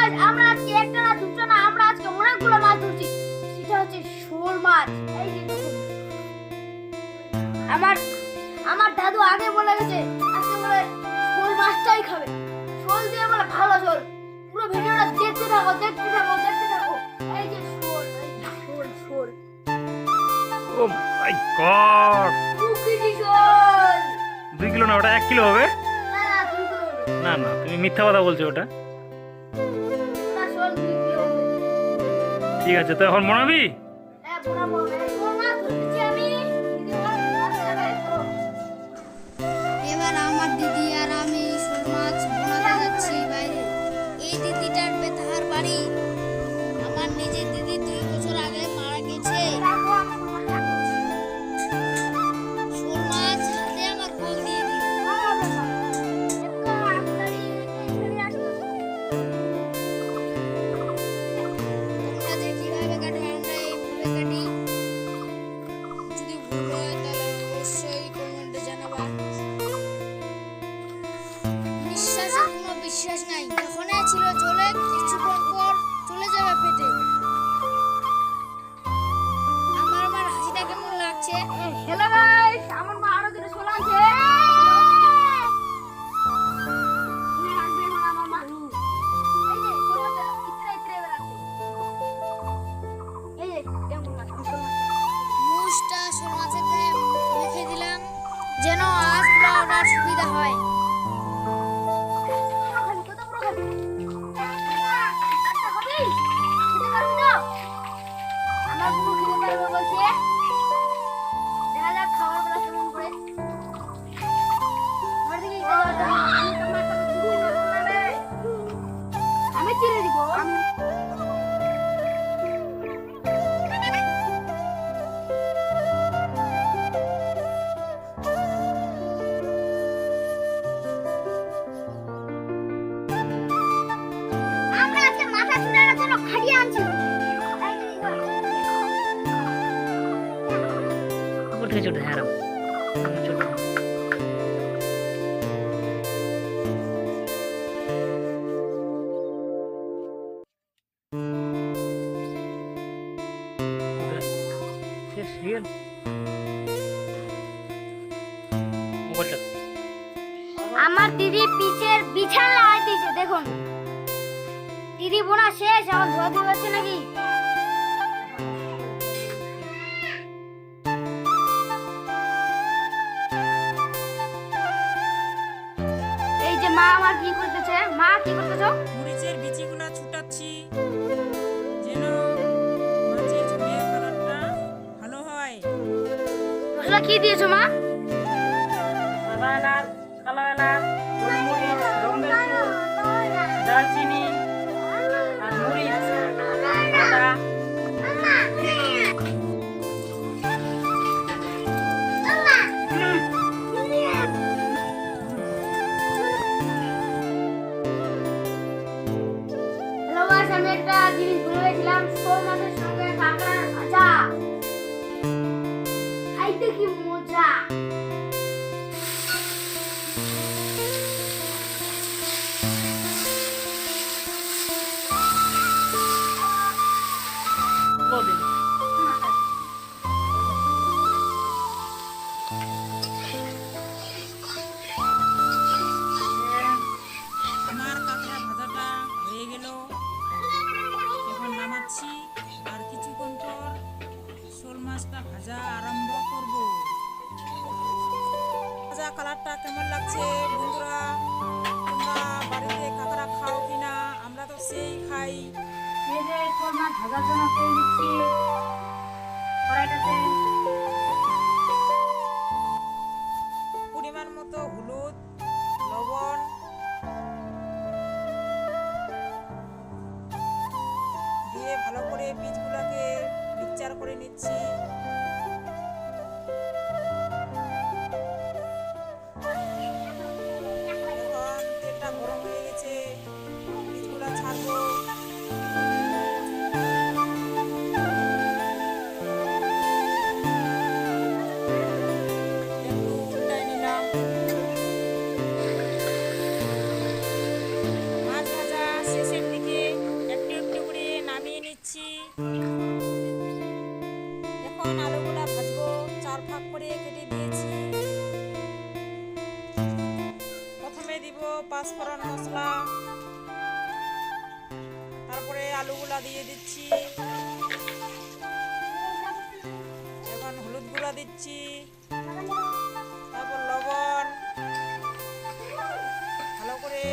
Guys আমরা আজকে একটা না দুটো না আমরা আজকে অনেকগুলো মাছ ধরছি। সেটা হচ্ছে শোল মাছ। এই যে আমার আমার দাদু আগে বলে গেছে আজকে বলে শোল মাছটাই খাবে। শোল দিয়ে বলে ভালো শোল। পুরো ভিডিওটা দেখতে থাকো দেখতে থাকো দেখতে থাকো। এই যে শোল এই যে শোল শোল। ও মাই গড কেজি শোল। কিলো না ওটা এক কিলো হবে। না না তুমি মিথ্যা কথা বলছো ওটা। ঠিক আছে তো এখন মনাবি? হ্যাঁ করো। এবার আমার দিদি আর আমি মাছ বোনাতে যাচ্ছি বাইরে। এই দিদিটার বেতাহার বাড়ি। খাওয়ার বেলা কেমন করে। ছোট হ্যাঁ। ছোট শেষ আমার দিদি পিচের বিছান লাগাই দিয়েছে দেখুন। দিদি বোনা শেষ আমার ধোয়া দিয়ে যাচ্ছে নাকি? আমার কি করতেছে মা কি করতেছো মরিচের বিচিগুলা ছুটাচ্ছি। যেন মাছের ঝোলের কালারটা ভালো হয়। মশলা কি দিয়েছ মা? বাবা না কালো এলাচ গোলমরিচ ফুল দারচিনি আমি একটা জিনিস ভুলে গেছিলাম শোল মাছের সঙ্গে কাঁকড়ার ভাজা খাইতে কি মজা? মাছটা ভাজা আরম্ভ করব। ভাজা কালারটা কেমন লাগছে বন্ধুরা? তোমরা বাড়িতে কাঁকড়া খাও কিনা? আমরা তো সেই খাই। ভাজার জন্য কড়াইটাতে আলুগুলা দিয়ে দিচ্ছি। এখন হলুদ গুঁড়া দিচ্ছি। তারপর লবণ। ভালো করে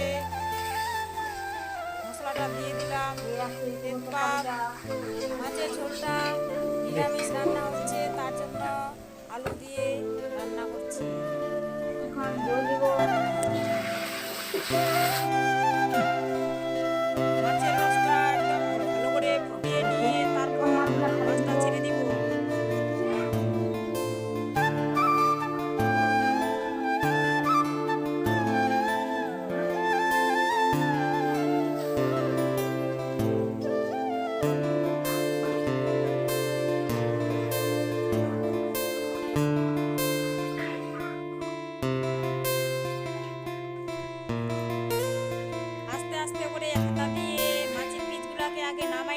মশলাটা দিয়ে দিলাম। মাছের ঝোলটা, নিরামিষ রান্না হচ্ছে, তার জন্য আলু দিয়ে রান্না করছি। আগে